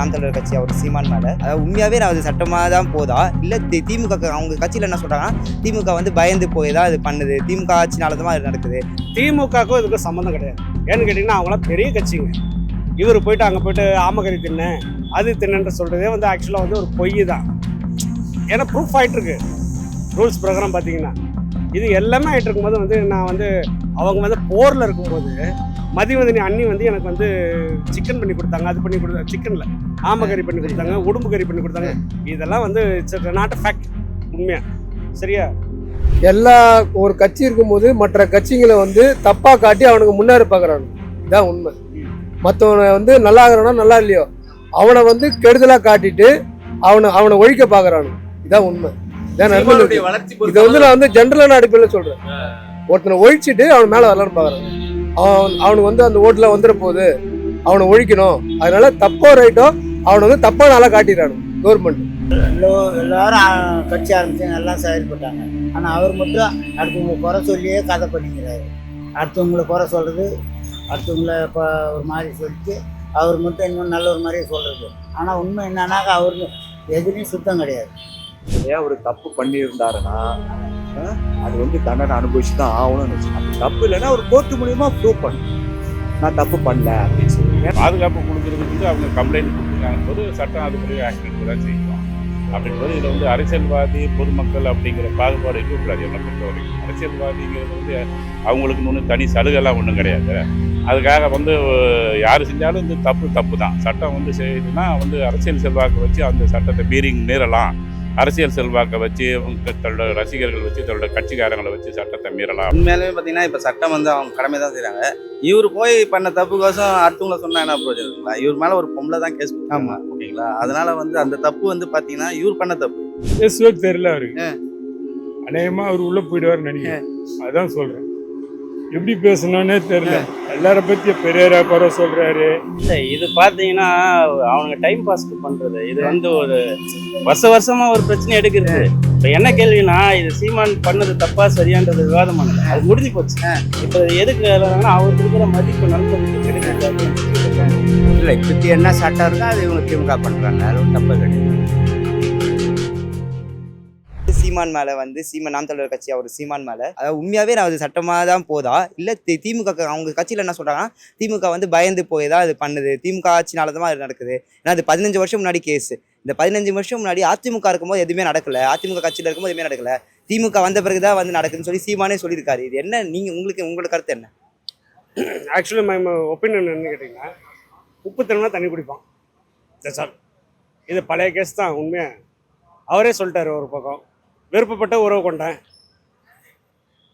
நாம் தமிழர் கட்சி அவர் சீமான் மேலே. அதாவது உண்மையாகவே அது சட்டமாக தான் போதா? இல்லை திமுக அவங்க கட்சியில் என்ன சொல்கிறாங்கன்னா திமுக வந்து பயந்து போய் தான் இது பண்ணுது. திமுக ஆட்சினால தான் அது நடக்குது. திமுகவுக்கும் இதுக்கும் சம்மந்தம் கிடையாது. ஏன்னு கேட்டிங்கன்னா அவங்களாம் பெரிய கட்சிங்க. இவர் போயிட்டு அங்கே போயிட்டு ஆமகரி தின்னு அது தின்னுன்ற சொல்கிறதே வந்து ஆக்சுவலாக வந்து ஒரு பொய் தான். ஏன்னா ப்ரூஃப் ஆகிட்டுருக்கு ரூல்ஸ் பிரகாரம் பார்த்தீங்கன்னா இது எல்லாமே ஆகிட்டு இருக்கும்போது வந்து நான் வந்து அவங்க வந்து போரில் இருக்கும்போது மதிவதனி அண்ணி வந்து எனக்கு வந்து சிக்கன் பண்ணி கொடுத்தாங்க. அது பண்ணி கொடுத்தாங்க சிக்கனில் ஆமகறி பண்ணி கொடுத்தாங்க உடும்பு கறி பண்ணி கொடுத்தாங்க. இதெல்லாம் வந்து இட்ஸ் நாட் ஃபேக்ட் உண்மையா? சரியா? எல்லா ஒரு கட்சி இருக்கும்போது மற்ற கட்சிகளை வந்து தப்பா காட்டி அவனுக்கு முன்னேற பார்க்கறானு இதான் உண்மை. மற்றவனை வந்து நல்லா இருக்கிறானோ நல்லா இல்லையோ அவனை வந்து கெடுதலா காட்டிட்டு அவனை அவனை ஒழிக்க பார்க்கறானு இதான் உண்மை. இதான் வளர்ச்சி இதை வந்து நான் வந்து ஜென்ரலான அடிப்படையில் சொல்றேன். ஒருத்தனை ஒழிச்சிட்டு அவன் மேல வரலான்னு பார்க்கறான் அவன் அவனுக்கு வந்து அந்த ஓட்டுல வந்துட போகுது அவனை ஒழிக்கணும். அதனால தப்போ ரைட்டோ அவனை வந்து தப்பா நாளா காட்டிடுறானு கவர்மெண்ட் எல்லோ எல்லாரும் கட்சி ஆரம்பிச்சு நல்லா செயல்பட்டாங்க ஆனால் அவர் மட்டும் அடுத்தவங்களை குறை சொல்லியே கதை பண்ணிக்கிறாரு. அடுத்தவங்களை குறை சொல்கிறது அடுத்தவங்கள இப்போ ஒரு மாதிரி சொல்லிட்டு அவர் மட்டும் இன்னும் நல்ல ஒரு மாதிரியே சொல்கிறது ஆனால் உண்மை என்னன்னாக்கா அவருக்கு எதுலேயும் சுத்தம் கிடையாது. ஏன் ஒரு தப்பு பண்ணியிருந்தாருன்னா அது வந்து தண்டனை அனுபவிச்சு தான் ஆகணும்னு வச்சு தப்பு இல்லைன்னா ஒரு கோர்ட்டு மூலியமா ப்ரூவ் பண்ணணும் நான் தப்பு பண்ணல அப்படின்னு சொல்லி பாதுகாப்பு கொடுக்கறதுக்கு வந்து அவங்க கம்ப்ளைண்ட் கொடுத்துருக்காங்க போது சட்டம் அதுக்குரிய ஆக்ஷன் கூட தான் செய்யும் அப்படின்போது இதில் வந்து அரசியல்வாதி பொதுமக்கள் அப்படிங்கிற பாகுபாடு இருக்கக்கூடாது என்னை பொறுத்த வரைக்கும் அரசியல்வாதிங்கிறது வந்து அவங்களுக்கு ஒன்றும் தனி சலுகைலாம் ஒன்றும் கிடையாது. அதுக்காக வந்து யார் செஞ்சாலும் இந்த தப்பு தப்பு தான். சட்டம் வந்து செய்யுதுன்னா வந்து அரசியல் செல்வாக்கு வச்சு அந்த சட்டத்தை மீறி மீறலாம். அரசியல் செல்வாக்கை வச்சு தன்னோட ரசிகர்கள் வச்சு தன்னோட கட்சிக்காரங்களை வச்சு சட்டத்தை மீறலாம். உண்மையாலுமே பார்த்தீங்கன்னா இப்போ சட்டம் வந்து அவங்க கடமை தான் செய்கிறாங்க இவர் போய் பண்ண தப்புக்கோசம் அடுத்தவங்கள சொன்னா என்ன ப்ரோஜனம் இருக்குங்களா? இவர் மேலே ஒரு பொம்பளை தான் கேஸ் கொடுத்தாங்க ஓகேங்களா? அதனால வந்து அந்த தப்பு வந்து பார்த்தீங்கன்னா இவர் பண்ண தப்பு. பேசுவே தெரியல அவருக்கு ஆ. அநேகமா அவர் உள்ள போயிடுவார் நினைக்கிறேன். அதான் சொல்றேன். எப்படி பேசணும்னே தெரியல. எல்லார பத்தி பெரியாரா குறை சொல்றாரு. இல்லை இது பார்த்தீங்கன்னா அவனுங்க டைம் பாஸ்க்கு பண்ணுறது இது வந்து ஒரு வருஷ வருஷமா ஒரு பிரச்சனை எடுக்கிறது இப்போ என்ன கேள்வினா இது சீமான் பண்ணது தப்பா சரியான்றது விவாதம் பண்ணல. அது முடிஞ்சு போச்சு. இப்போ எதுக்கு அவருக்கு இருக்கிற மதிப்பு நல்லது இல்லை இப்பத்தி என்ன சட்டம் இருக்கோ அது இவங்க திமுக பண்ணுறாங்க அது தப்பு கிடையாது. சீமான் மேலே வந்து சீமான் நாம் தலைவர் கட்சி அவர் சீமான் மேலே. அதாவது உண்மையாகவே நான் அது சட்டமாக தான் போதா? இல்லை திமுக அவங்க கட்சியில் என்ன சொல்கிறாங்கன்னா திமுக வந்து பயந்து போய் தான் அது பண்ணுது. திமுக ஆட்சினால தான் அது நடக்குது. ஏன்னா அது பதினஞ்சு வருஷம் முன்னாடி கேஸ் இந்த பதினஞ்சு வருஷம் முன்னாடி அதிமுக இருக்கும்போது எதுவுமே நடக்கல. அதிமுக கட்சியில் இருக்கும்போது எதுவுமே நடக்கல. திமுக வந்த பிறகு தான் வந்து நடக்குதுன்னு சொல்லி சீமானே சொல்லியிருக்காரு. இது என்ன நீங்கள் உங்களுக்கு உங்களோட கருத்து என்ன? ஆக்சுவலி மை ஒப்பீனியன் என்ன கேட்டிங்கன்னா உப்பு தரணும்னா தண்ணி குடிப்பான். தட்ஸ் ஆல் இது பழைய கேஸ் தான் உண்மையாக அவரே சொல்லிட்டாரு ஒரு பக்கம். விருப்பப்பட்ட உறவு கொண்டேன்.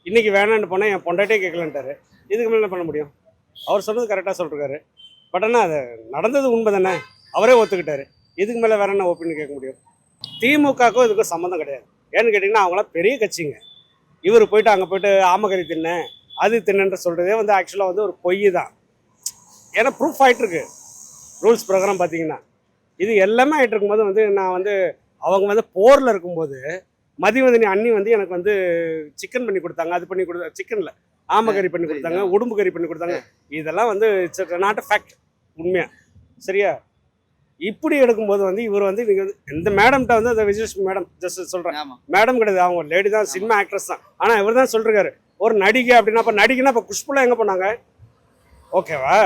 இன்றைக்கி வேணான்னு போனால் என் பொண்டாட்டே கேட்கலன்ட்டாரு இதுக்கு மேலே என்ன பண்ண முடியும்? அவர் சொன்னது கரெக்டாக சொல்லிருக்காரு. பட் ஆனால் அது நடந்தது உண்மை தானே அவரே ஒத்துக்கிட்டாரு. இதுக்கு மேலே வேற என்ன ஓப்பின்னு கேட்க முடியும்? திமுகவுக்கும் இதுக்கும் சம்மந்தம் கிடையாது. ஏன்னு கேட்டிங்கன்னா அவங்களாம் பெரிய கட்சிங்க. இவர் போயிட்டு அங்கே போயிட்டு ஆமகரி தின்னேன் அது தின்னன்ற சொல்கிறதே வந்து ஆக்சுவலாக வந்து ஒரு பொய் தான். ஏன்னா ப்ரூஃப் ஆகிட்டுருக்கு ரூல்ஸ் ப்ரோக்ராம் பார்த்தீங்கன்னா இது எல்லாமே ஆகிட்டு இருக்கும்போது வந்து நான் வந்து அவங்க வந்து போரில் இருக்கும்போது மதிவதனி அண்ணி வந்து எனக்கு வந்து சிக்கன் பண்ணி கொடுத்தாங்க. அது பண்ணி கொடுத்தா சிக்கனில் ஆமகறி பண்ணி கொடுத்தாங்க உடும்பு கறி பண்ணி கொடுத்தாங்க. இதெல்லாம் வந்து இட்ஸ் நாட் ஃபேக்ட் உண்மையா? சரியா? இப்படி எடுக்கும்போது வந்து இவர் வந்து நீங்கள் இந்த மேடம்கிட்ட வந்து அந்த விஜயலட்சுமி மேடம் ஜஸ்ட் சொல்கிறேன் மேடம் கிடையாது அவங்க லேடி தான் சினிமா ஆக்ட்ரஸ் தான். ஆனால் இவர் தான் சொல்றாரு ஒரு நடிகை அப்படின்னா அப்போ நடிகைனா இப்போ குஷ்புலாம் எங்கே போனாங்க? ஓகேவா?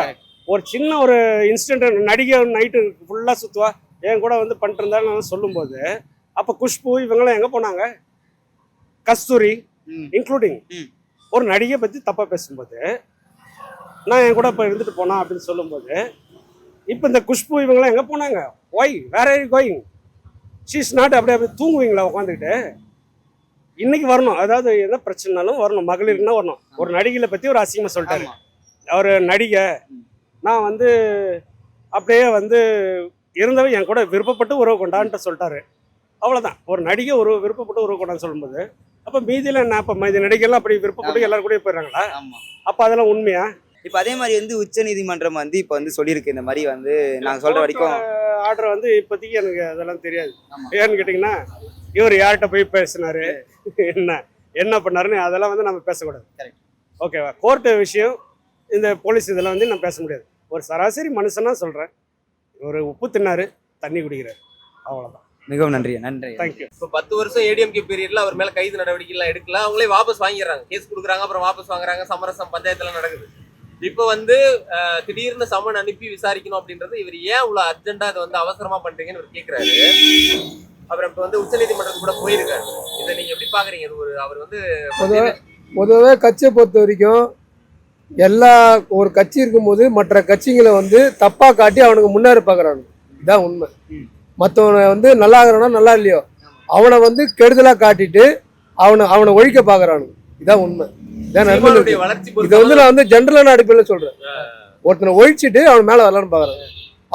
ஒரு சின்ன ஒரு இன்சிடென்ட் நடிகை நைட்டு ஃபுல்லாக சுற்றுவா என் கூட வந்து பண்ணிட்டு இருந்தாலும் சொல்லும்போது அப்போ குஷ்பு இவங்கெல்லாம் எங்கே போனாங்க? கஸ்தூரி. இன்க்ளூடிங். ஒரு நடிகை பற்றி தப்பாக பேசும்போது நான் என் கூட இப்போ இருந்துட்டு போனா அப்படின்னு சொல்லும்போது இப்போ இந்த குஷ்பு இவங்கெல்லாம் எங்கே போனாங்க? ஒய் வேற கோயிங் ஷீஸ் நாட் அப்படியே அப்படியே தூங்குவீங்களா உட்காந்துக்கிட்டு? இன்னைக்கு வரணும். அதாவது என்ன பிரச்சனைனாலும் வரணும். மகளிர்னா வரணும். ஒரு நடிகையை பற்றி ஒரு அசிங்கமாக சொல்லிட்டாரு. அவர் நடிகை. நான் வந்து அப்படியே வந்து இருந்தவன் என் கூட விருப்பப்பட்டு உறவு கொண்டான்ட்டு சொல்லிட்டாரு. அவ்வளோதான் ஒரு நடிகை ஒரு விருப்பப்பட்டு உறவு கொண்டான்னு சொல்லும்போது அப்போ மீதியில் என்ன அப்போ மீதி நடிகைலாம் அப்படி விருப்பப்பட்டு எல்லாரும் கூட போயிடுறாங்களா? அப்போ அதெல்லாம் உண்மையா? இப்போ அதே மாதிரி வந்து உச்ச நீதிமன்றம் வந்து இப்போ வந்து சொல்லியிருக்கு. இந்த மாதிரி வந்து நாங்கள் சொல்ற வரைக்கும் ஆர்டர் வந்து இப்போதைக்கு எனக்கு அதெல்லாம் தெரியாது. ஏன்னு கேட்டிங்கன்னா இவர் யார்கிட்ட போய் பேசினாரு? என்ன? என்ன பண்ணாருன்னு அதெல்லாம் வந்து நம்ம பேசக்கூடாது. ஓகேவா கோர்ட்டு விஷயம் இந்த போலீஸ் இதெல்லாம் வந்து நான் பேச முடியாது. ஒரு சராசரி மனுஷனா சொல்கிறேன் ஒரு உப்பு தின்னாரு தண்ணி குடிக்கிறாரு. அவ்வளோதான் மிகவும் நன்றி நன்றி. தேங்க்யூ இப்போ பத்து வருஷம் ஏடிஎம்கே பீரியட்ல அவர் மேல கைது நடவடிக்கை எல்லாம் எடுக்கல. அவங்களே வாபஸ் வாங்கிடுறாங்க. கேஸ் கொடுக்குறாங்க அப்புறம் வாபஸ் வாங்குறாங்க. சமரசம் பஞ்சாயத்துல நடக்குது. இப்போ வந்து திடீர்னு சம்மன் அனுப்பி விசாரிக்கணும் அப்படின்றது இவர் ஏன் இவ்வளவு அர்ஜென்ட்டா இதை வந்து அவசரமா பண்றீங்கன்னு இவர் கேக்குறாரு. அப்புறம் இப்போ வந்து உச்சநீதிமன்றத்துக்கு கூட போயிருக்காரு. இதை நீங்க எப்படி பாக்குறீங்க? இது ஒரு அவர் வந்து பொதுவாக பொதுவாகவே கட்சியை பொறுத்த வரைக்கும் எல்லா ஒரு கட்சி இருக்கும்போது மற்ற கட்சிங்களை வந்து தப்பாக காட்டி அவனுக்கு முன்னேற பார்க்குறாங்க இதான் உண்மை. மற்றவனை வந்து நல்லா இருக்கிறானா நல்லா இல்லையோ அவனை வந்து கெடுதலாக காட்டிட்டு அவனை அவனை ஒழிக்க பார்க்குறானுங்க இதான் உண்மை. இதான் வளர்ச்சி இதை வந்து நான் வந்து ஜென்ரலான அடிப்படையில் சொல்கிறேன் ஒருத்தனை ஒழிச்சிட்டு அவன் மேலே வரலான்னு பார்க்குறாங்க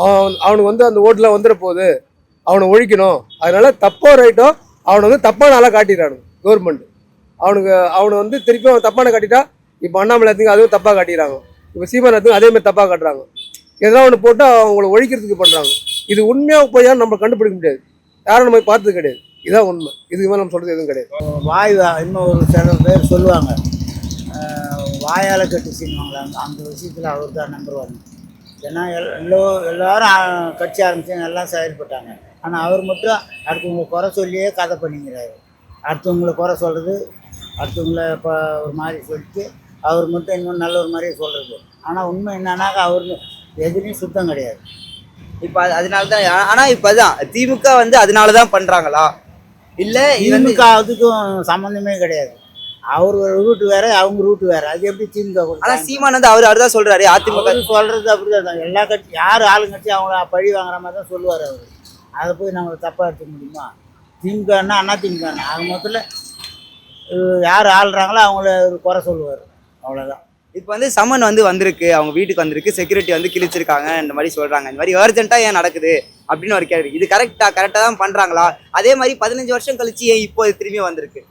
அவன் அவனுக்கு வந்து அந்த ஓட்டில் வந்துட போகுது அவனை ஒழிக்கணும். அதனால தப்போ ரைட்டோ அவனை வந்து தப்பான ஆளாக காட்டிடுறானுங்க கவர்மெண்ட் அவனுக்கு அவனை வந்து திருப்பி அவன் தப்பான காட்டிட்டா இப்போ அண்ணாமலை அதுவும் தப்பாக காட்டிடுறாங்க. இப்போ சீமான் எடுத்துங்க அதே மாதிரி தப்பாக காட்டுறாங்க. எதனா ஒன்று போட்டு அவங்கள ஒழிக்கிறதுக்கு பண்ணுறாங்க இது உண்மையாக போய் நம்ம கண்டுபிடிக்க முடியாது. யாரும் நம்ம பார்த்தது கிடையாது. இதான் உண்மை. இதுக்கு மேலே நம்ம சொல்கிறது எதுவும் கிடையாது. வாய் தான் இன்னும் ஒரு சில பேர் சொல்லுவாங்க. வாயால் கட்டு செய்வாங்களா அந்த விஷயத்தில் அவர் தான் நம்பர் ஒன் ஏன்னா எல் எல்லோ எல்லோரும் கட்சி ஆரம்பிச்சாங்க எல்லாம் செயல்பட்டாங்க. ஆனால் அவர் மட்டும் அடுத்தவங்களை குறை சொல்லியே கதை பண்ணிக்கிறாரு. அடுத்தவங்களை குறை சொல்கிறது அடுத்தவங்கள இப்போ ஒரு மாதிரி சொல்லிட்டு அவர் மட்டும் இன்னும் நல்ல ஒரு மாதிரியே சொல்கிறது ஆனால் உண்மை என்னன்னாக்கா அவர் எதுலேயும் சுத்தம் கிடையாது. இப்போ அதனால தான் ஆனால் இப்போ அதான் திமுக வந்து அதனால தான் பண்ணுறாங்களா இல்லை திமுக அதுக்கும் சம்மந்தமே கிடையாது. அவர் ரூட்டு வேற அவங்க ரூட்டு வேற. அது எப்படி திமுக ஆனால்? சீமான் வந்து அவர் அவர் தான் சொல்கிறாரு அதிமுக. அவரு சொல்றது அப்படிதான் எல்லா கட்சி யார் ஆளுங்கட்சி அவங்கள பழி வாங்குற மாதிரி தான் சொல்லுவார் அவர். அதை போய் நம்ம தப்பாக எடுத்துக்க முடியுமா? திமுகன்னா அண்ணா திமுகன்னா. அது மொத்தத்தில் யார் ஆள்றாங்களோ அவங்கள குறை சொல்லுவார். அவ்வளோதான் இப்போ வந்து சம்மன் வந்து வந்திருக்கு அவங்க வீட்டுக்கு வந்திருக்கு செக்யூரிட்டி வந்து கிழிச்சிருக்காங்க இந்த மாதிரி சொல்கிறாங்க இந்த மாதிரி அர்ஜென்ட்டாக ஏன் நடக்குது? அப்படின்னு ஒரு கேள்வி. இது கரெக்டாக கரெக்டாக தான் பண்ணுறாங்களா அதே மாதிரி பதினஞ்சு வருஷம் கழிச்சு ஏன் இப்போ திரும்பி வந்திருக்கு?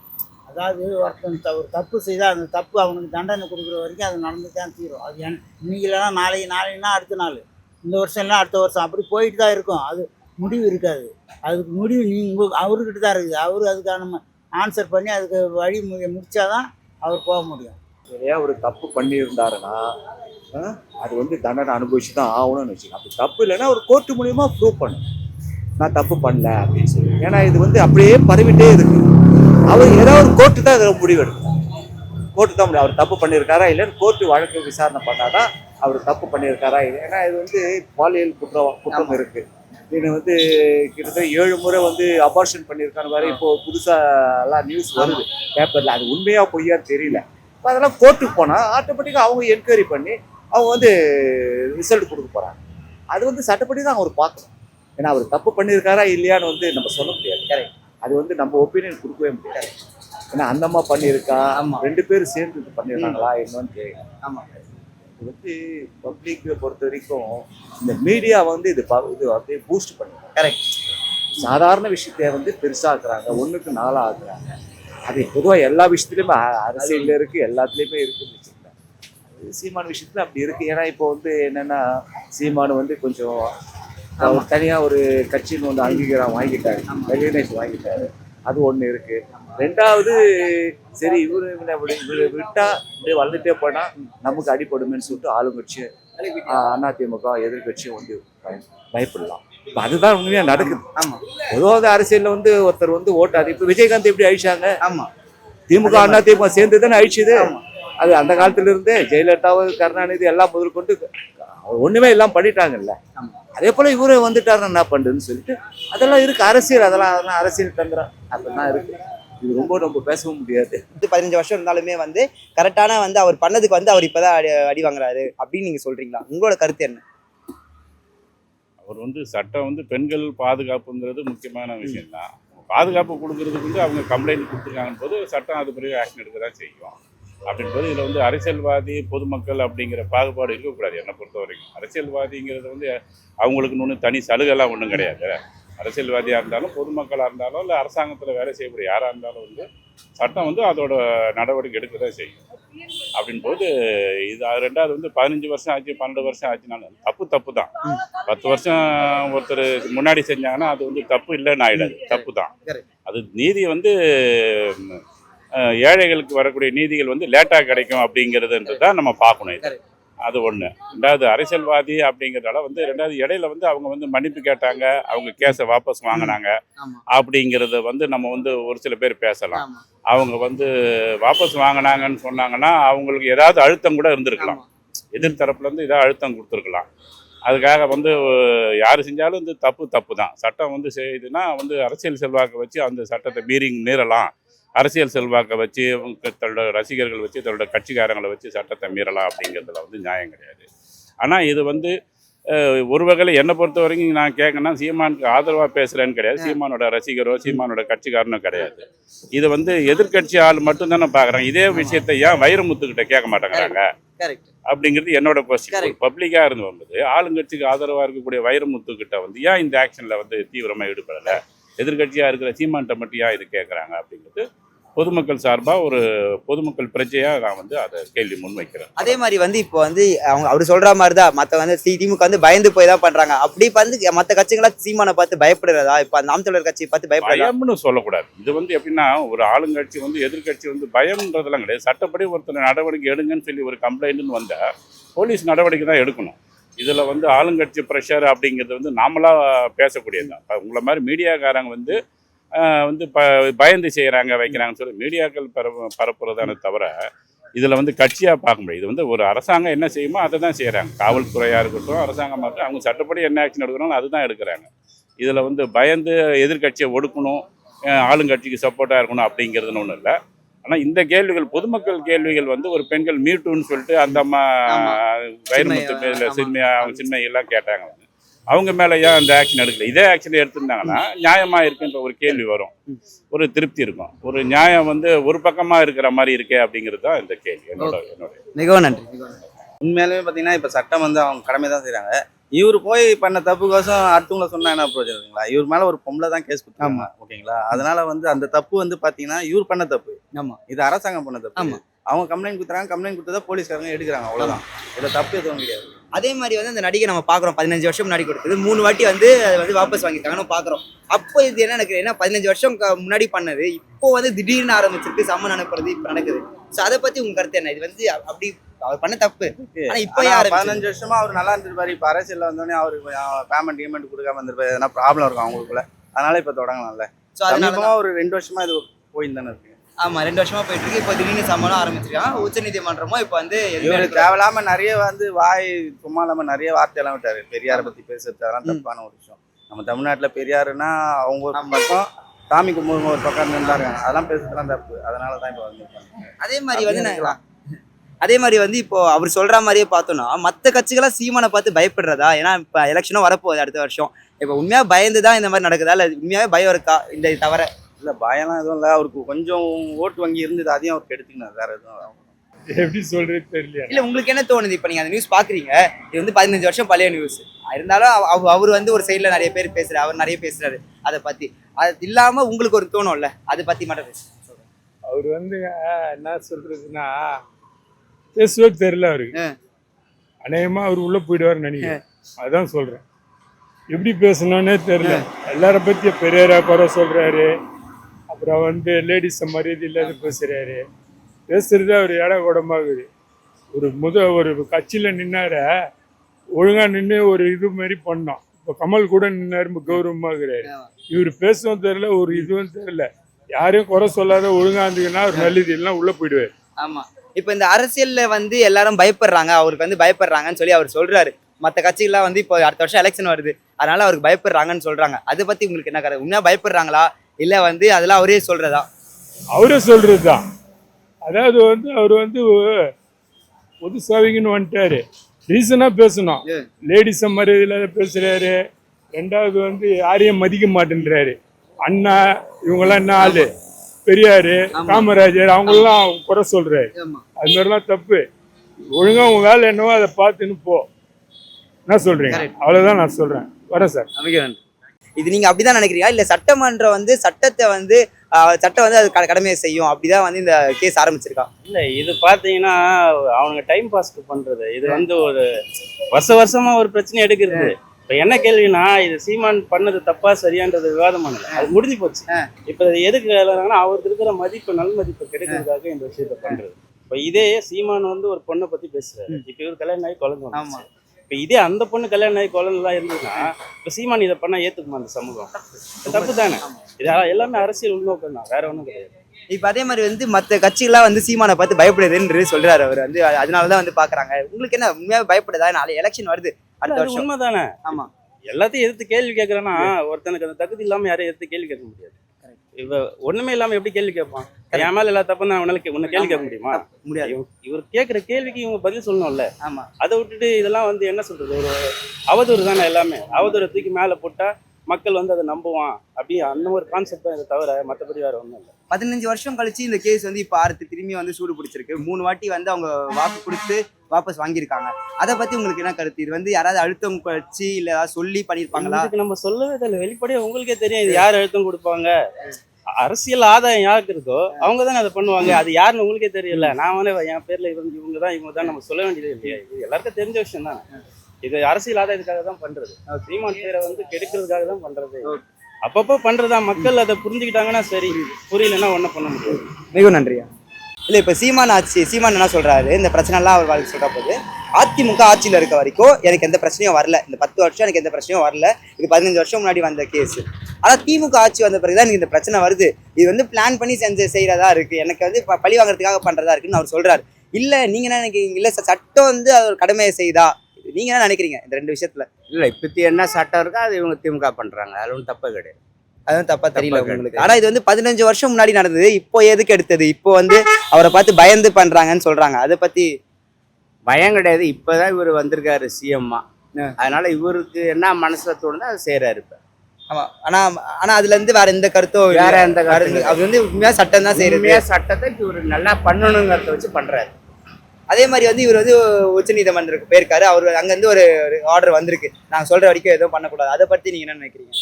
அதாவது ஒருத்தன் த- ஒரு தப்பு செய்தால் அந்த தப்பு அவனுக்கு தண்டனை கொடுக்குற வரைக்கும் அது நடந்து தான் தீரும். அது என் இன்னைக்கு இல்லைனா நாளைக்கு நாளைக்குனா அடுத்த நாள். இந்த வருஷம் இல்லை அடுத்த வருஷம். அப்படி போயிட்டு தான் இருக்கும். அது முடிவு இருக்காது. அதுக்கு முடிவு நீங்கள் அவர்கிட்ட தான் இருக்குது. அவர் அதுக்கான ஆன்சர் பண்ணி அதுக்கு வழி முடிச்சாதான் அவர் போக முடியும். நிறையா ஒரு தப்பு பண்ணியிருந்தாருன்னா அது வந்து தண்டனை அனுபவிச்சு தான் ஆகணும்னு வச்சுக்கோங்க. அப்படி தப்பு இல்லைன்னா ஒரு கோர்ட்டு மூலியமா ப்ரூவ் பண்ணும் நான் தப்பு பண்ணல அப்படின்னு சொல்லி. ஏன்னா இது வந்து அப்படியே பரவிட்டே இருக்கு. அவர் ஏதாவது ஒரு கோர்ட்டு தான் இதில் முடிவு எடுக்கணும் கோர்ட்டு தான் முடியும். அவர் தப்பு பண்ணியிருக்காரா இல்லைன்னு கோர்ட்டு வழக்கு விசாரணை பண்ணாதான் அவர் தப்பு பண்ணியிருக்காரா இல்லை ஏன்னா இது வந்து பாலியல் குற்றம் குற்றம் இருக்கு. இது வந்து கிட்டத்தட்ட ஏழு முறை வந்து அபார்ஷன் பண்ணியிருக்கான்னு வேற இப்போ புதுசா எல்லாம் நியூஸ் வருது. பேப்பர்ல அது உண்மையா பொய்யா தெரியல. அப்ப அதெல்லாம் கோர்ட்டுக்கு போனால் ஆட்டோமேட்டிக்காக அவங்க என்கொயரி பண்ணி அவங்க வந்து ரிசல்ட் கொடுக்க போகிறாங்க அது வந்து சட்டப்படி தான் அவர் பார்க்கணும். ஏன்னா அவர் தப்பு பண்ணியிருக்காரா இல்லையான்னு வந்து நம்ம சொல்ல முடியாது. Correct. அது வந்து நம்ம ஒப்பீனியன் கொடுக்கவே முடியாது. ஏன்னா அந்த அம்மா பண்ணியிருக்கா. ரெண்டு பேரும் சேர்ந்து இது பண்ணிடுறாங்களா என்னன்னு தெரியல ஆமா. இது வந்து பப்ளிக்கை பொறுத்த வரைக்கும் இந்த மீடியா வந்து இது இது அப்படியே பூஸ்ட் பண்ணுறாங்க கரெக்ட் சாதாரண விஷயத்தை வந்து பெருசாக்குறாங்க ஒண்ணுக்கு நாளா ஆக்குறாங்க. அது பொதுவா எல்லா விஷயத்துலயுமே அரசியல்ல இருக்கு எல்லாத்துலயுமே இருக்குன்னு வச்சுக்கோங்க. சீமான் விஷயத்துல அப்படி இருக்கு. ஏன்னா இப்போ வந்து என்னன்னா சீமான் வந்து கொஞ்சம் அவர் தனியா ஒரு கட்சின்னு ஒன்று அங்கீகாரம் வாங்கிட்டாரு. ரெகனைஸ் வாங்கிட்டாரு. அது ஒண்ணு இருக்கு. ரெண்டாவது சரி இவரு இவரை விட்டா இப்படியே வளர்ந்துட்டே போனா நமக்கு அடிபடுமேன்னு சொல்லிட்டு ஆளுங்கட்சி அதிமுக எதிர்கட்சியும் வந்து பய- பயப்படலாம். அதுதான் உண்மையா நடக்குது. ஆமா. பொதுவாக அரசியல்ல வந்து ஒருத்தர் வந்து ஓட்டு அது இப்போ விஜயகாந்த் எப்படி அழிச்சாங்க? ஆமா. திமுக அண்ணா திமுக சேர்ந்து தானே அழிச்சுது. அது அந்த காலத்துல இருந்தே ஜெயலலிதாவும் கருணாநிதி எல்லாம் முதல் கொண்டு ஒண்ணுமே எல்லாம் பண்ணிட்டாங்கல்ல. அதே போல இவரு வந்துட்டாருன்னா என்ன பண்றதுன்னு சொல்லிட்டு அதெல்லாம் இருக்கு. அரசியல் அதெல்லாம் அதெல்லாம் அரசியல் தந்திரம். அதெல்லாம் இருக்கு. இது ரொம்ப நம்ம பேசவும் முடியாது. வந்து பதினஞ்சு வருஷம் இருந்தாலுமே வந்து கரெக்டான வந்து அவர் பண்ணதுக்கு வந்து அவர் இப்பதான் அடி அடி வாங்குறாரு அப்படின்னு நீங்க சொல்றீங்களா? உங்களோட கருத்து என்ன? அவர் வந்து சட்டம் வந்து பெண்கள் பாதுகாப்புங்கிறது முக்கியமான விஷயம் தான் பாதுகாப்பு கொடுக்கறதுக்கு வந்து அவங்க கம்ப்ளைண்ட் கொடுத்துருக்காங்க போது சட்டம் அது பிறகு ஆக்ஷன் எடுக்க தான் செய்யும். அப்படின்றது இதில் வந்து அரசியல்வாதி பொதுமக்கள் அப்படிங்கிற பாகுபாடு இருக்கக்கூடாது என்னை பொறுத்த வரைக்கும் அரசியல்வாதிங்கிறது வந்து அவங்களுக்கு ஒன்றும் தனி சலுகைலாம் ஒன்றும் கிடையாது. அரசியல்வாதியாக இருந்தாலும் பொதுமக்களாக இருந்தாலும் இல்லை அரசாங்கத்தில் வேலை செய்யக்கூடிய யாராக இருந்தாலும் வந்து சட்டம் வந்து அதோட நடவடிக்கை எடுக்க தான் செய்யும். அப்படின் போது இது ரெண்டாவது வந்து பதினஞ்சு வருஷம் ஆச்சு பன்னெண்டு வருஷம் ஆச்சுனாலும் தப்பு தப்பு தான் பத்து வருஷம் ஒருத்தர் முன்னாடி செஞ்சாங்கன்னா அது வந்து தப்பு இல்லைன்னு ஆயிடாது. தப்பு தான். அது நீதி வந்து ஏழைகளுக்கு வரக்கூடிய நீதிகள் வந்து லேட்டாக கிடைக்கும் அப்படிங்கிறதுன்றது தான் நம்ம பார்க்கணும் இது. அது ஒன்று ரெண்டாவது அரசியல்வாதி அப்படிங்கிறதால வந்து ரெண்டாவது இடையில வந்து அவங்க வந்து மன்னிப்பு கேட்டாங்க அவங்க கேஸை வாபஸ் வாங்கினாங்க அப்படிங்கிறத வந்து நம்ம வந்து ஒரு சில பேர் பேசலாம். அவங்க வந்து வாபஸ் வாங்கினாங்கன்னு சொன்னாங்கன்னா அவங்களுக்கு ஏதாவது அழுத்தம் கூட இருந்திருக்கலாம். ஆமா. எதிர்த்தரப்புல இருந்து ஏதாவது அழுத்தம் கொடுத்துருக்கலாம். அதுக்காக வந்து யார் செஞ்சாலும் இந்த தப்பு தப்பு தான். சட்டம் வந்து செய்யுதுன்னா வந்து அரசியல் செல்வாக்கை வச்சு அந்த சட்டத்தை மீறி மீறலாம். அரசியல் செல்வாக்கை வச்சு தன்னோட ரசிகர்கள் வச்சு தன்னோட கட்சிக்காரங்களை வச்சு சட்டத்தை மீறலாம் அப்படிங்கிறதுல வந்து நியாயம் கிடையாது. ஆனால் இது வந்து ஒரு வகையில் என்னை பொறுத்த வரைக்கும் நான் கேட்கணும்னா சீமானுக்கு ஆதரவாக பேசுகிறேன்னு கிடையாது. சீமானோட ரசிகரோ சீமானோட கட்சிக்காரனோ கிடையாது. இது வந்து எதிர்க்கட்சி ஆள் மட்டும்தானே பார்க்குறாங்க. இதே விஷயத்தை ஏன் வைரமுத்துக்கிட்ட கேட்க மாட்டேங்கிறாங்க? அப்படிங்கிறது என்னோட கொஸ்டின். பப்ளிக்காக இருந்து வந்தது ஆளுங்கட்சிக்கு ஆதரவாக இருக்கக்கூடிய வைரமுத்து கிட்ட வந்து ஏன் இந்த ஆக்ஷனில் வந்து தீவிரமாக ஈடுபடலை? எதிர்க்கட்சியாக இருக்கிற சீமான்ட்ட மட்டும் ஏன் இது கேட்குறாங்க அப்படிங்கிறது பொதுமக்கள் சார்பாக ஒரு பொதுமக்கள் பிரஜையாக நான் வந்து அதை கேள்வி முன்வைக்கிறேன். அதே மாதிரி வந்து இப்போ வந்து அவங்க அவர் சொல்ற மாதிரி தான் மற்ற வந்து திமுக வந்து பயந்து போய் தான் பண்றாங்க. அப்படி வந்து மற்ற கட்சிகளா சீமானை பார்த்து பயப்படுறதா? இப்போ நாம் தமிழர் கட்சியை பார்த்து பயப்படுறதா? பயம்னு சொல்லக்கூடாது. இது வந்து எப்படின்னா ஒரு ஆளுங்கட்சி வந்து எதிர்க்கட்சி வந்து பயம்ன்றதெல்லாம் கிடையாது. சட்டப்படி ஒருத்தர் நடவடிக்கை எடுங்கன்னு சொல்லி ஒரு கம்ப்ளைண்ட்னு வந்தால் போலீஸ் நடவடிக்கை தான் எடுக்கணும். இதில் வந்து ஆளுங்கட்சி ப்ரெஷர் அப்படிங்கிறது வந்து நாமளாக பேசக்கூடியது தான் உங்களை மாதிரி மீடியாக்காரங்க வந்து வந்து ப பயந்து செய்கிறாங்க வைக்கிறாங்கன்னு சொல்லி மீடியாக்கள் பரப்பு பரப்புறதானே தவிர இதில் வந்து கட்சியாக பார்க்க முடியாது. இது வந்து ஒரு அரசாங்கம் என்ன செய்யுமோ அதை தான் செய்கிறாங்க காவல்துறையாக இருக்கட்டும் அரசாங்கமாக இருக்கட்டும் அவங்க சட்டப்படி என்ன ஆக்ஷன் எடுக்கணும் அதுதான் எடுக்கிறாங்க. இதில் வந்து பயந்து எதிர்க்கட்சியை ஒடுக்கணும் ஆளுங்கட்சிக்கு சப்போர்ட்டாக இருக்கணும் அப்படிங்கிறதுன்னு ஒன்றும் இல்லை. ஆனால் இந்த கேள்விகள் பொதுமக்கள் கேள்விகள் வந்து ஒரு பெண்கள் மீட்டுன்னு சொல்லிட்டு அந்த அம்மா. வைரமுத்து சின்மயி, அவங்க சின்மையெல்லாம் கேட்டாங்க. அவங்க மேலே ஏன் அந்த ஆக்ஷன் எடுக்கல? இதே ஆக்ஷன் எடுத்திருந்தாங்கன்னா நியாயமாக இருக்குன்ற ஒரு கேள்வி வரும். ஒரு திருப்தி இருக்கும். ஒரு நியாயம் வந்து ஒரு பக்கமாக இருக்கிற மாதிரி இருக்கே அப்படிங்கிறது தான் இந்த கேள்வி என்னோட என்னோட மிகவும் நன்றி. உண்மையாலுமே பார்த்தீங்கன்னா இப்போ சட்டம் வந்து அவங்க கடமை தான் செய்கிறாங்க இவர் போய் பண்ண தப்புக்கோசம் அடுத்தவங்கள சொன்னா என்ன இருக்குங்களா இவர் மேலே ஒரு பொம்பளை தான் கேஸ் கொடுத்தாங்க ஓகேங்களா? அதனால வந்து அந்த தப்பு வந்து பார்த்தீங்கன்னா இவர் பண்ண தப்பு. ஆமா. இது அரசாங்கம் பண்ண தப்பு. ஆமா. அவங்க கம்ப்ளைண்ட் கொடுத்துறாங்க கம்ப்ளைண்ட் கொடுத்ததா போலீஸ்காரங்க எடுக்கிறாங்க அவ்வளோதான் இதில் தப்பு எதுவும் கிடையாது. அதே மாதிரி வந்து அந்த நடிகை நம்ம பார்க்குறோம் பதினஞ்சு வருஷம் முன்னாடி கொடுத்தது. மூணு வாட்டி வந்து அதை வந்து வாபஸ் வாங்கியிருக்காங்கன்னு பார்க்குறோம். அப்போ இது என்ன நடக்குது? ஏன்னா பதினஞ்சு வருஷம் முன்னாடி பண்ணது இப்போ வந்து திடீர்னு ஆரம்பிச்சிருக்கு சம்மன் அனுப்புறது இப்போ நடக்குது. ஸோ அதை பத்தி உங்க கருத்து என்ன? இது வந்து அப்படி அவர் பண்ண தப்பு. ஆனா இப்போ ஆரம்பிச்சது? பதினஞ்சு வருஷமா அவர் நல்லா இருந்திருப்பாரு. இப்போ அரசியல்ல வந்தோடனே அவருக்கு பேமெண்ட் கீமெண்ட் கொடுக்காம இருந்திருப்பாரு. எதனா ப்ராப்ளம் இருக்கும் அவங்களுக்குள்ள. அதனால இப்போ தொடங்கலாம்ல. சமீபமா ஒரு ரெண்டு வருஷமா இது போயின்னு தானே இருக்கு. ஆமா ரெண்டு வருஷமா போயிட்டு இருக்கு இப்போ திடீர்னு சம்மனும் ஆரம்பிச்சிருக்காங்க. உச்ச நீதிமன்றமும் இப்போ வந்து எதுவுமே இவரு எடுக்கல. தேவையில்லாம நிறைய வந்து வாய் சும்மா இல்லாம நிறைய வார்த்தையெல்லாம் விட்டாரு. பெரியாரை பத்தி பேசுறது அதெல்லாம் தப்பான ஒரு விஷயம். நம்ம தமிழ்நாட்டுல பெரியாருன்னா அவங்க ஒரு பக்கம் சாமி கும்பிடுங்க ஒரு பக்கம் இருந்தாங்க அதெல்லாம் பேசுறதுலாம் தப்பு. அதனால தான் இப்போ வந்து அதே மாதிரி வந்து அதே மாதிரி வந்து இப்போ அவர் சொல்ற மாதிரியே பார்த்தோம்னா மற்ற கட்சிகளா சீமானை பார்த்து பயப்படுறதா? ஏன்னா இப்போ எலெக்ஷனும் வரப்போகுது அடுத்த வருஷம். இப்போ உண்மையா பயந்து தான் இந்த மாதிரி நடக்குதா? இல்லை உண்மையாவே பயம் இருக்கா? இந்த தவிர இல்ல பயம்லாம் எதுவும் இல்லை. அவருக்கு கொஞ்சம் ஓட்டு வங்கி இருந்தது அதையும் அவர் கெடுத்துக்கினார் வேற எதுவும் எப்படி சொல்றது தெரியல இல்ல உங்களுக்கு என்ன தோணுது? இப்போ நீங்க அந்த நியூஸ் பாக்குறீங்க. இது வந்து பதினஞ்சு வருஷம் பழைய நியூஸ் இருந்தாலும் அவ- அவ- அவர் வந்து ஒரு சைடுல நிறைய பேர் பேசுறாரு. அவர் நிறைய பேசுறாரு. அதை பத்தி. அது இல்லாம உங்களுக்கு ஒரு தோணும்ல? அதை பத்தி மட்டும் பேசு. அவர் வந்து என்ன சொல்றதுன்னா பேசவே தெரியல அவருக்கு. அநேகமா அவர் உள்ள போயிடுவார்னு நினைக்கிறேன். அதான் சொல்றேன். எப்படி பேசணும்னே தெரியல. எல்லார பத்தி பெரியாரா குறை சொல்றாரு. அப்புறம் வந்து லேடிஸ் மரியாதை இல்லாத பேசுறாரு. பேசுறது அவர் இட குடமாகுது. ஒரு முத ஒரு கட்சியில நின்னார ஒழுங்கா நின்று ஒரு இது மாதிரி பண்ணோம். இப்போ கமல் கூட நின்னாரு கௌரவமாகிறாரு. இவர் பேசவும் தெரியல ஒரு இதுவும் தெரியல. யாரையும் குறை சொல்லாத ஒழுங்கா இருந்தீங்கன்னா ஒரு நல்லது இல்லைன்னா உள்ள போயிடுவார். ஆமா. இப்போ இந்த அரசியல்ல வந்து எல்லாரும் பயப்படுறாங்க அவருக்கு வந்து பயப்படுறாங்கன்னு சொல்லி அவர் சொல்றாரு. மற்ற கட்சிகள்லாம் வந்து இப்போ அடுத்த வருஷம் எலெக்ஷன் வருது. அதனால அவருக்கு பயப்படுறாங்கன்னு சொல்றாங்க. அதை பத்தி உங்களுக்கு என்ன கருத்து? உண்மையா பயப்படுறாங்களா? இல்ல வந்து அதெல்லாம் அவரே சொல்றதா? அவரே சொல்றது தான் அதாவது வந்து அவர் வந்து பொது சேவைக்குன்னு வந்துட்டாரு. ரீசனாக பேசணும். லேடிஸை மரியாதை இல்லாத பேசுறாரு. ரெண்டாவது வந்து யாரையும் மதிக்க மாட்டேன்றாரு. அண்ணா இவங்கெல்லாம் என்ன ஆளு? பெரியாரு. காமராஜர் அவங்களெல்லாம் குறை சொல்றாரு. ஆமா. அது மாதிரிலாம் தப்பு. ஒழுங்கா உன் வேலை என்னவோ அதை பார்த்துன்னு போ. என்ன சொல்றீங்க? Correct. அவ்வளவுதான் நான் சொல்றேன். வரேன் சார். இது நீங்க அப்படிதான் நினைக்கிறீங்களா? இல்ல சட்டமன்றம் வந்து சட்டத்தை வந்து சட்டம் வந்து அது கடமையை செய்யும். அப்படிதான் வந்து இந்த கேஸ் ஆரம்பிச்சிருக்கா? இல்ல இது பாத்தீங்கன்னா அவனுங்க டைம் பாஸ்க்கு பண்றது. இது வந்து ஒரு வருஷ வருஷமா ஒரு பிரச்சனை எடுக்கிறது. இப்ப என்ன கேள்வினா இது சீமான் பண்ணது தப்பா சரியான்றது விவாதம் பண்ணல. அது முடிஞ்சு போச்சு. இப்ப எதுக்கு எழுதுறாங்கன்னா அவருக்கு இருக்கிற மதிப்பு நல் மதிப்பு கிடைக்கிறதுக்காக இந்த விஷயத்த பண்றது. இப்போ இதே சீமான் வந்து ஒரு பொண்ணை பத்தி பேசுறாரு. இப்போ இவர் கல்யாணம் ஆகி குழந்தை இப்போ இதே அந்த பொண்ணு கல்யாணம் ஆகி குழந்தைலாம் இருந்ததுன்னா இப்போ சீமான் இதை பண்ணா ஏத்துக்குமா அந்த சமூகம்? தப்பு தானே? இது எல்லாமே அரசியல் உள்நோக்கம் தான் வேற ஒன்றும் கிடையாது. இப்ப அதே மாதிரி வந்து மத்த கட்சிகள்லாம் வந்து சீமானை பார்த்து பயப்படுதுன்னு சொல்றாரு அவர். வந்து அதனாலதான் வந்து பாக்குறாங்க. உங்களுக்கு என்ன உண்மையாவே பயப்படுதா? நாளை எலெக்ஷன் வருது அடுத்த வருஷம். உண்மைதானே? ஆமா. எல்லாத்தையும் எதிர்த்து கேள்வி கேட்கறேன்னா ஒருத்தனுக்கு அந்த தகுதி இல்லாம யாரையும் எதிர்த்து கேள்வி கேட்க முடியாது. இவ ஒண்ணுமே இல்லாம எப்படி கேள்வி கேட்பான்? என் மேல எல்லா தப்பும் தான் உன்னால உன்னை கேள்வி கேட்க முடியுமா? முடியாது. இவ- இவர் கேட்கிற கேள்விக்கு இவங்க பதில் சொல்லணும்ல. ஆமா. அதை விட்டுட்டு இதெல்லாம் வந்து என்ன சொல்றது? ஒரு அவதூறு தானே எல்லாமே. அவதூறை தூக்கி மேல போட்டா மக்கள் வந்து அதை நம்புவான். அப்படி அந்த ஒரு கான்செப்ட் தான் இதை தவிர மற்றபடி வேற ஒன்றும் இல்லை. பதினஞ்சு வருஷம் கழிச்சு இந்த கேஸ் வந்து இப்ப அடுத்து திரும்பி வந்து சூடு பிடிச்சிருக்கு. மூணு வாட்டி வந்து அவங்க வாக்கு கொடுத்து வாபஸ் வாங்கியிருக்காங்க. அதை பத்தி உங்களுக்கு என்ன கருத்து? இது வந்து யாராவது அழுத்தம் வச்சு இல்ல ஏதாவது சொல்லி பண்ணிருப்பாங்களா இதுக்கு நம்ம சொல்லவே தெரியல. வெளிப்படையா உங்களுக்கே தெரியும் இது யார் அழுத்தம் கொடுப்பாங்க? அரசியல் ஆதாயம் யாருக்கு இருக்கோ அவங்க தானே அதை பண்ணுவாங்க. அது யாருன்னு உங்களுக்கே தெரியல. நான் வந்து என் பேர்ல இவங்க இவங்க தான் இவங்க தான் நம்ம சொல்ல வேண்டியது இல்லையா. இது எல்லாருக்கும் தெரிஞ்ச விஷயம் தான் இது அரசியல் ஆதாயத்துக்காக தான் பண்றது சீமான் பேரை வந்து கெடுக்கிறதுக்காக தான் பண்றது அப்பப்போ பண்றதா மக்கள் அதை புரிஞ்சுக்கிட்டாங்கன்னா சரி புரியலன்னா ஒன்றும் பண்ண முடியாது. மிகவும் நன்றியா இல்ல இப்ப சீமான் ஆட்சி சீமான் என்ன சொல்றாரு? இந்த பிரச்சனை எல்லாம் அவர் வாழ்க்கை சொல்ற போது அதிமுக ஆட்சியில இருக்க வரைக்கும் எனக்கு எந்த பிரச்சனையும் வரல. இந்த பத்து வருஷம் எனக்கு எந்த பிரச்சனையும் வரல. இது பதினஞ்சு வருஷம் முன்னாடி வந்த கேஸ் ஆனா திமுக ஆட்சி வந்த பிறகுதான் எனக்கு இந்த பிரச்சனை வருது. இது வந்து பிளான் பண்ணி செஞ்சு செய்யறதா இருக்கு. எனக்கு வந்து பழி வாங்குறதுக்காக பண்றதா இருக்குன்னு அவர் சொல்றாரு. இல்ல நீங்க என்ன நினைக்கிறீங்க? இல்ல சட்டம் வந்து அது ஒரு கடமையை செய்தா நீங்க என்ன நினைக்கிறீங்க இந்த ரெண்டு விஷயத்துல? இல்லை இப்பத்தி என்ன சட்டம் இருக்கோ அது இவங்க திமுக பண்ணுறாங்க அது ஒன்றும் தப்பு கிடையாது. அதுவும் தப்பா தெரியல உங்களுக்கு. கருத்து. ஆனா இது வந்து பதினஞ்சு வருஷம் முன்னாடி நடந்தது இப்போ எதுக்கு எடுத்தது? இப்போ வந்து அவரை பார்த்து பயந்து பண்றாங்கன்னு சொல்றாங்க. அதை பத்தி பயம் கிடையாது. இப்போதான் இவர் வந்திருக்காரு சிஎம்மா. அதனால இவருக்கு என்ன மனசுல தோணுதோ அதை செய்கிறாரு இப்போ. ஆமா. ஆனா ஆனா அதுல இருந்து வேற எந்த கருத்தும் இல்ல. வேற எந்த எந்த- அது வந்து உண்மையா சட்டம் தான் செய்யறது சட்டத்தை இவர் நல்லா பண்ணணுங்கிறத வச்சு பண்றாரு. அதே மாதிரி வந்து இவர் வந்து உச்ச நீதிமன்றத்துக்கு போயிருக்காரு. அவர் அங்க இருந்து ஒரு ஆர்டர் வந்திருக்கு. நாங்க சொல்ற வரைக்கும் எதுவும் பண்ணக்கூடாது. அதை பத்தி நீங்க என்ன நினைக்கிறீங்க?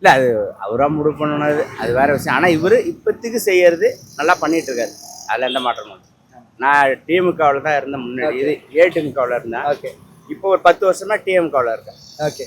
இல்லை அது அவராக முடிவு பண்ணணுது அது வேற விஷயம். ஆனால் இவர் இப்போதைக்கு செய்யறது நல்லா பண்ணிட்டு இருக்காரு அதில் எந்த மாற்றமும். நான் டிஎம்காவில் தான் இருந்தேன் முன்னாடி. இது ஏடிஎம்காவில் இருந்தேன். ஓகே இப்போ ஒரு பத்து வருஷமா டிஎம்காவில் இருக்கேன். ஓகே